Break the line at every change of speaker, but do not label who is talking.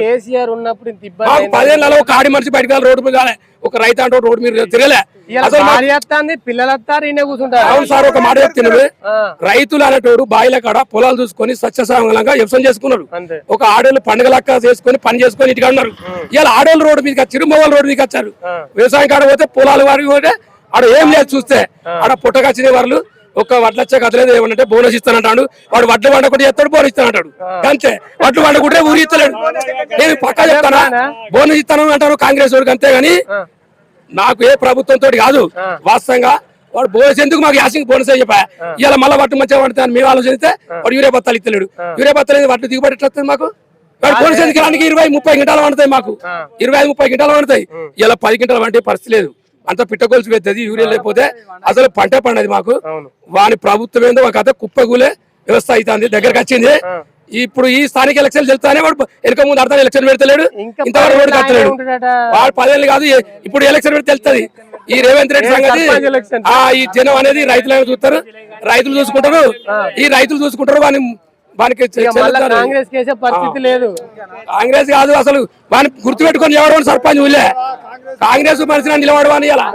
కేసీఆర్ ఉన్నప్పుడు.
పదేళ్ళలో ఒక ఆడి మనిషి బయటకు రోడ్డు మీద. ఒక రైతు అంటే రోడ్డు మీద తిరగలే. అసలు
పిల్లలు
అవును సార్ ఒక మాట చెప్తున్నాడు రైతులు అనేటోడు బాయిల కాడ పొలాలు చూసుకొని సత్యసాంగంగా వ్యవసాయం చేసుకున్నాడు. ఒక ఆడోళ్ళు పండుగ లెక్క చేసుకొని పని చేసుకొని ఇటుగా ఉన్నారు. ఇలా ఆడోళ్ళు రోడ్డు మీదకి వచ్చారు మొగోళ్ళు రోడ్డు మీదకి వచ్చారు. వ్యవసాయం కాడ పోతే పొలాలు వారికి పోతే ఆడ ఏం లేదు చూస్తే. ఆడ పుట్టకొచ్చిన వాళ్ళు ఒక వడ్ల వచ్చే కథలేదు ఏమనంటే బోనస్ ఇస్తానంటాడు. వాడు వడ్లు వండకుండా చేస్తాడు బోనస్ ఇస్తానంటాడు. అంతే. వడ్లు వండకుంటే ఊరి ఇస్తలేడు. నేను పక్కా చెప్తానా? బోనస్ ఇస్తాను అంటారు కాంగ్రెస్ వాడికి అంతే గాని నాకు ఏ ప్రభుత్వంతో కాదు. వాస్తవంగా వాడు బోనస్ ఎందుకు మాకు యాసింగ్ బోనస్ అని చెప్పా? ఇలా మళ్ళీ వడ్డు మంచిగా పడతాను మేము ఆలోచిస్తే వాడు యూరియా బత్తాలు ఇస్తలేడు. యూరియా బత్తాలు వడ్డు దిగుబడి ఎట్లా వస్తుంది మాకు? వాడు బోనస్ ఎందుకు ఇరవై ముప్పై గంటలు వండుతాయి మాకు. ఇరవై ఐదు ముప్పై గంటలు వండుతాయి ఇలా పది గంటలు వంటే పరిస్థితి లేదు. అంత పిట్టగొలుసు పెద్దది యూరియా లేకపోతే అసలు పంటే పండదు మాకు.
అవును.
వాని ప్రభుత్వం ఏందో ఒక కథ కుప్పగూలే వ్యవస్థ అవుతుంది దగ్గరకు వచ్చింది. ఇప్పుడు ఈ స్థానిక ఎలక్షన్ వెళ్తానే వాడు వెనక ముందు అర్థం ఎలక్షన్ పెడతలేడు
ఇంకా
ఇంతవరకు
పదేళ్ళు
కట్టలేడు. వాడు పదేళ్ళు కాదు ఇప్పుడు ఎలక్షన్ పెడితే తెలుస్తుంది. ఈ రేవంత్ రెడ్డి సంగతి? ఆ ఈ జనం అనేది రైతులను చూస్తారు. రైతులు చూసుకుంటారు. ఈ రైతులు చూసుకుంటారు వాని వానికి చె-
ఇక మళ్ళా
చెల్లుతారు.
కాంగ్రెస్ కేసే పరిస్థితి లేదు.
కాంగ్రెస్ కాదు అసలు వాని గుర్తుపెట్టుకొని ఎవరు సర్పంచ్ ఊళ్ళే? కాంగ్రెస్ మనిషిని నిలబడవని ఇలా